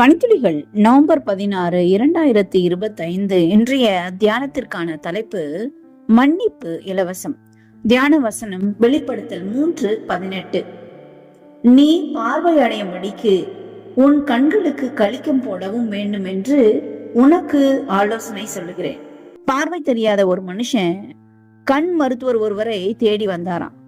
பணித்துளிகள் November பதினாறு இரண்டாயிரத்தி இருபத்தைந்து இன்றைய தியானத்திற்கான தலைப்பு மன்னிப்பு இலவசம். தியான வசனம் வெளிப்படுத்தல் மூன்று பதினெட்டு. நீ பார்வையடையும் அடையும்படிக்கு உன் கண்களுக்கு கழிக்கும் போடவும் வேண்டும் என்று உனக்கு ஆலோசனை சொல்லுகிறேன். பார்வை தெரியாத ஒரு மனுஷன் கண் மருத்துவர் ஒருவரை தேடி வந்தாராம்.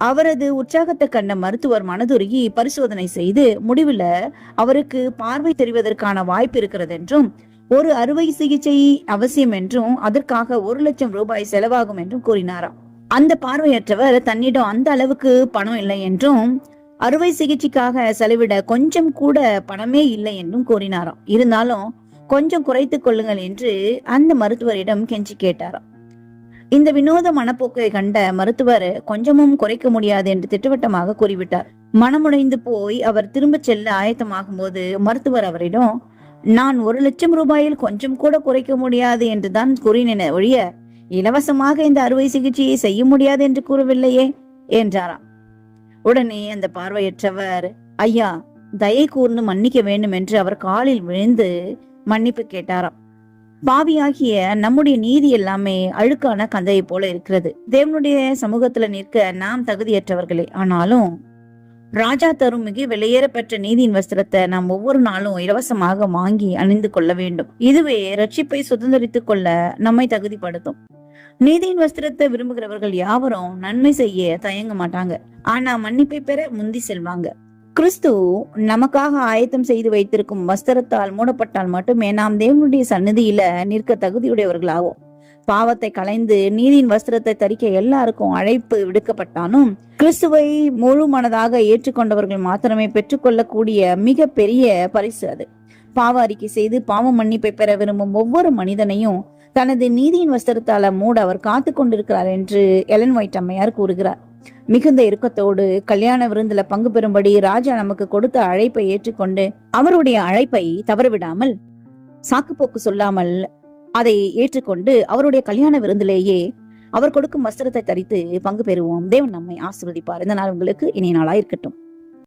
அவரது உற்சாகத்தை கண்ட மருத்துவர் மனதுருகி பரிசோதனை செய்து முடிவில் அவருக்கு பார்வை தெரிவதற்கான வாய்ப்பு இருக்கிறது என்றும் ஒரு அறுவை சிகிச்சை அவசியம் என்றும் அதற்காக ஒரு லட்சம் ரூபாய் செலவாகும் என்றும் கூறினாராம். அந்த பார்வையற்றவர் தன்னிடம் அந்த அளவுக்கு பணம் இல்லை என்றும் அறுவை சிகிச்சைக்காக செலவிட கொஞ்சம் கூட பணமே இல்லை என்றும் கூறினாராம். இருந்தாலும் கொஞ்சம் குறைத்துக் கொள்ளுங்கள் என்று அந்த மருத்துவரிடம் கெஞ்சி கேட்டாராம். இந்த வினோத மனப்போக்கை கண்ட மருத்துவர் கொஞ்சமும் குறைக்க முடியாது என்று திட்டவட்டமாக கூறிவிட்டார். மனமுடைந்து போய் அவர் திரும்ப செல்ல ஆயத்தமாகும் போது மருத்துவர் அவரிடம் நான் ஒரு லட்சம் ரூபாயில் கொஞ்சம் கூட குறைக்க முடியாது என்று தான் கூறினேன் ஒழிய இலவசமாக இந்த அறுவை சிகிச்சையை செய்ய முடியாது என்று கூறவில்லையே? என்றாராம். உடனே அந்த பார்வையற்றவர் ஐயா தயை கூர்ந்து மன்னிக்க வேண்டும் என்று அவர் காலில் விழுந்து மன்னிப்பு கேட்டாராம். பாவியாகிய நம்முடைய நீதி எல்லாமே அழுக்கான கந்தையை போல இருக்கிறது. தேவனுடைய சமூகத்துல நிற்க நாம் தகுதியற்றவர்களே. ஆனாலும் ராஜா தரும் மிக வெளியேற பெற்ற நீதியின் வஸ்திரத்தை நாம் ஒவ்வொரு நாளும் இலவசமாக வாங்கி அணிந்து கொள்ள வேண்டும். இதுவே ரட்சிப்பை சுதந்திரித்துக் கொள்ள நம்மை தகுதிப்படுத்தும். நீதியின் வஸ்திரத்தை விரும்புகிறவர்கள் யாவரும் நன்மை செய்ய தயங்க மாட்டாங்க. ஆனா மன்னிப்பை பெற முந்தி செல்வாங்க. கிறிஸ்து நமக்காக ஆயத்தம் செய்து வைத்திருக்கும் வஸ்திரத்தால் மூடப்பட்டால் மட்டுமே நாம் தேவனுடைய சன்னதியில நிற்க தகுதியுடையவர்களாகும் பாவத்தை களைந்து நீதியின் வஸ்திரத்தை தரிக்க எல்லாருக்கும் அழைப்பு விடுக்கப்பட்டாலும் கிறிஸ்துவை முழு மனதாக ஏற்றுக்கொண்டவர்கள் மாத்திரமே பெற்றுக்கொள்ளக்கூடிய மிக பெரிய பரிசு அது. பாவ அறிக்கை செய்து பாவ மன்னிப்பை பெற விரும்பும் ஒவ்வொரு மனிதனையும் தனது நீதியின் வஸ்திரத்தால மூட அவர் காத்து கொண்டிருக்கிறார் என்று எலன் ஒயிட் அம்மையார் கூறுகிறார். மிகுந்த இறுக்கத்தோடு கல்யாண விருந்துல பங்கு பெறும்படி ராஜா நமக்கு கொடுத்த அழைப்பை ஏற்றுக்கொண்டு அவருடைய அழைப்பை தவறவிடாமல் சாக்குப்போக்கு சொல்லாமல் அதை ஏற்றுக்கொண்டு அவருடைய கல்யாண விருந்திலேயே அவர் கொடுக்கும் வஸ்திரத்தை தரித்து பங்கு பெறுவோம். தேவன் நம்மை ஆசிர்வதிப்பார். இந்த நாள் உங்களுக்கு இனிய நாளா இருக்கட்டும்.